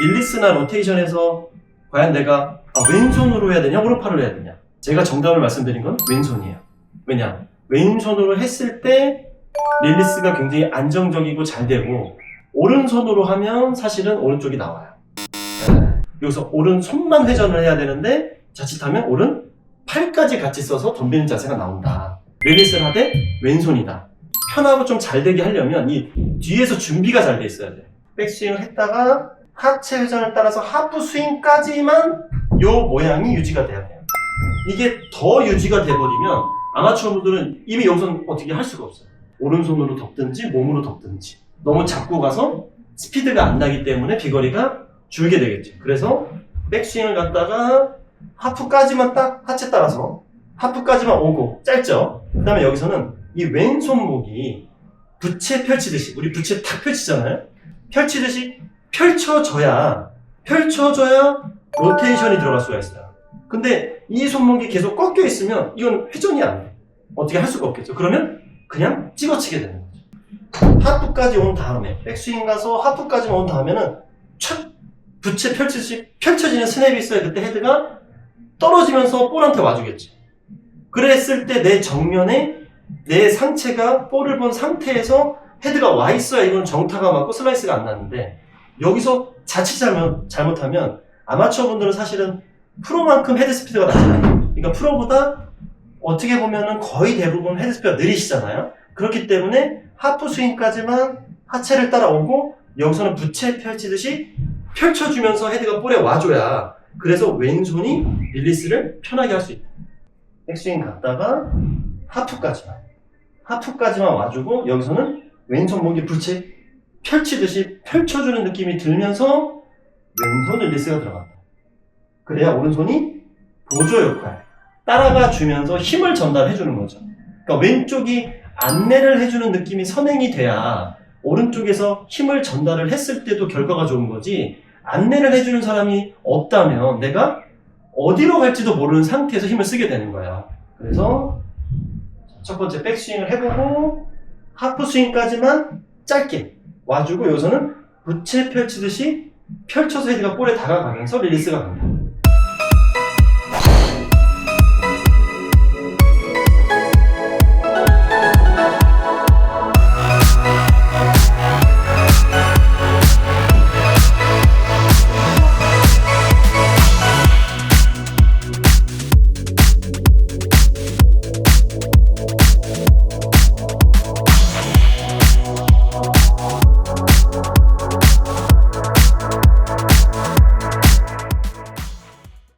릴리스나 로테이션에서 과연 내가 아, 왼손으로 해야 되냐? 오른팔로 해야 되냐? 제가 정답을 말씀드린 건 왼손이에요. 왜냐? 왼손으로 했을 때 릴리스가 굉장히 안정적이고 잘 되고 오른손으로 하면 사실은 오른쪽이 나와요. 네. 여기서 오른손만 회전을 해야 되는데 자칫하면 오른 팔까지 같이 써서 덤비는 자세가 나온다. 릴리스를 하되 왼손이다. 편하고 좀 잘 되게 하려면 이 뒤에서 준비가 잘 돼 있어야 돼. 백스윙을 했다가 하체 회전을 따라서 하프 스윙까지만 요 모양이 유지가 돼야 돼요. 이게 더 유지가 돼버리면 아마추어 분들은 이미 여기서 어떻게 할 수가 없어요. 오른손으로 덮든지 몸으로 덮든지 너무 잡고 가서 스피드가 안 나기 때문에 비거리가 줄게 되겠죠. 그래서 백스윙을 갖다가 하프까지만 딱 하체 따라서 하프까지만 오고 짧죠. 그 다음에 여기서는 이 왼손목이 부채 펼치듯이 우리 부채 탁 펼치잖아요. 펼치듯이 펼쳐져야 펼쳐져야 로테이션이 들어갈 수가 있어요. 근데 이 손목이 계속 꺾여 있으면 이건 회전이 안 돼. 어떻게 할 수가 없겠죠. 그러면 그냥 찍어치게 되는 거죠. 하프까지 온 다음에 백스윙 가서 하프까지만 온 다음에는 촥 부채 펼치듯이 펼쳐지는 스냅이 있어요. 그때 헤드가 떨어지면서 볼한테 와주겠지. 그랬을 때 내 정면에 내 상체가 볼을 본 상태에서 헤드가 와 있어야 이건 정타가 맞고 슬라이스가 안 나는데 여기서 자칫 잘못, 잘못하면 아마추어 분들은 사실은 프로만큼 헤드 스피드가 낮잖아요. 그러니까 프로보다 어떻게 보면은 거의 대부분 헤드 스피드가 느리시잖아요. 그렇기 때문에 하프 스윙까지만 하체를 따라오고 여기서는 부채 펼치듯이 펼쳐주면서 헤드가 볼에 와줘야 그래서 왼손이 릴리스를 편하게 할 수 있다. 백스윙 갔다가 하프까지만 하프까지만 와주고 여기서는 왼손 목이 부채 펼치듯이 펼쳐주는 느낌이 들면서 왼손 릴리스가 들어간다. 그래야 오른손이 보조 역할, 따라가 주면서 힘을 전달해 주는 거죠. 그러니까 왼쪽이 안내를 해주는 느낌이 선행이 돼야 오른쪽에서 힘을 전달을 했을 때도 결과가 좋은 거지 안내를 해주는 사람이 없다면 내가 어디로 갈지도 모르는 상태에서 힘을 쓰게 되는 거야. 그래서 첫 번째 백스윙을 해보고 하프 스윙까지만 짧게 와주고 여기서는 부채 펼치듯이 펼쳐서 헤드가 볼에 다가가면서 릴리스가 갑니다.